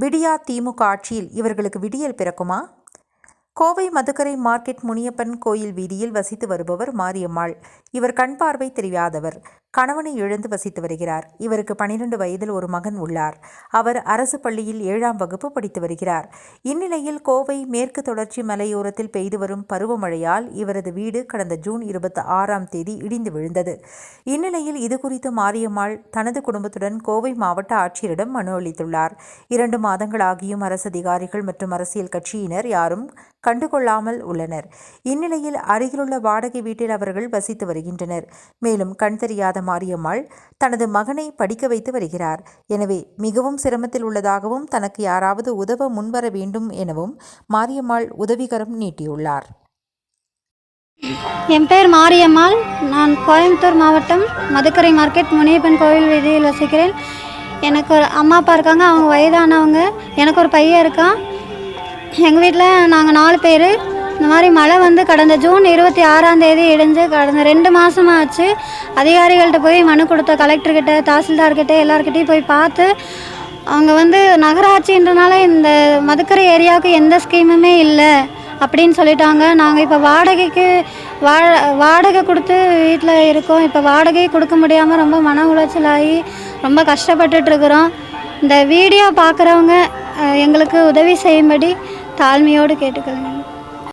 விடியா திமுக ஆட்சியில் இவர்களுக்கு விடியல் பிறக்குமா? கோவை மதுக்கரை மார்க்கெட் முனியப்பன் கோயில் வீதியில் வசித்து வருபவர் மாரியம்மாள். இவர் கண் பார்வை தெரியாதவர். கணவனை இழந்து வசித்து வருகிறார். இவருக்கு பனிரெண்டு வயதில் ஒரு மகன் உள்ளார். அவர் அரசு பள்ளியில் ஏழாம் வகுப்பு படித்து வருகிறார். இந்நிலையில் கோவை மேற்கு தொடர்ச்சி மலையோரத்தில் பெய்து வரும் பருவமழையால் இவரது வீடு கடந்த ஜூன் இருபத்தி ஆறாம் தேதி இடிந்து விழுந்தது. இந்நிலையில் இதுகுறித்து மாரியம்மாள் தனது குடும்பத்துடன் கோவை மாவட்ட ஆட்சியரிடம் மனு அளித்துள்ளார். இரண்டு மாதங்களாகியும் அரசு அதிகாரிகள் மற்றும் அரசியல் கட்சியினர் யாரும் கண்டுகொள்ளாமல் உள்ளனர். இந்நிலையில் அருகிலுள்ள வாடகை வீட்டில் அவர்கள் வசித்து வருகின்றனர். மேலும் கண் தெரியாத மாரியம்மாள் தனது மகனை படிக்க வைத்து வருகிறார். எனவே மிகவும் சிரமத்தில் உள்ளதாகவும் தனக்கு யாராவது உதவ முன்வர வேண்டும் எனவும் மாரியம்மாள் உதவிகரம் நீட்டியுள்ளார். என் பேர் மாரியம்மாள் நான் கோயம்புத்தூர் மாவட்டம் மதுக்கரை மார்க்கெட் முனியப்பன் கோவில் வீதியில் வசிக்கிறேன். எனக்கு ஒரு அம்மா அப்பா இருக்காங்க. அவங்க வயதானவங்க. எனக்கு ஒரு பையன் இருக்கான். எங்கள் வீட்டில் நாங்கள் நாலு பேர். இந்த மாதிரி மழை வந்து கடந்த ஜூன் இருபத்தி ஆறாம் தேதி இடிஞ்சு கடந்த ரெண்டு மாதமா ஆச்சு அதிகாரிகள்கிட்ட போய் மனு கொடுத்த கலெக்டர்கிட்ட தாசில்தார்கிட்ட எல்லார்கிட்டையும் போய் பார்த்து அவங்க வந்து நகராட்சின்றனால இந்த மதுக்கரை ஏரியாவுக்கு எந்த ஸ்கீமுமே இல்லை அப்படின்னு சொல்லிட்டாங்க. நாங்கள் இப்போ வாடகைக்கு வா வாடகை கொடுத்து வீட்டில் இருக்கோம். இப்போ வாடகை கொடுக்க முடியாமல் ரொம்ப மன உளைச்சலாகி ரொம்ப கஷ்டப்பட்டுட்டுருக்குறோம் இந்த வீடியோ பார்க்குறவங்க எங்களுக்கு உதவி செய்யும்படி தாழ்மையோடு கேட்டுக்கொள்கிறேன்.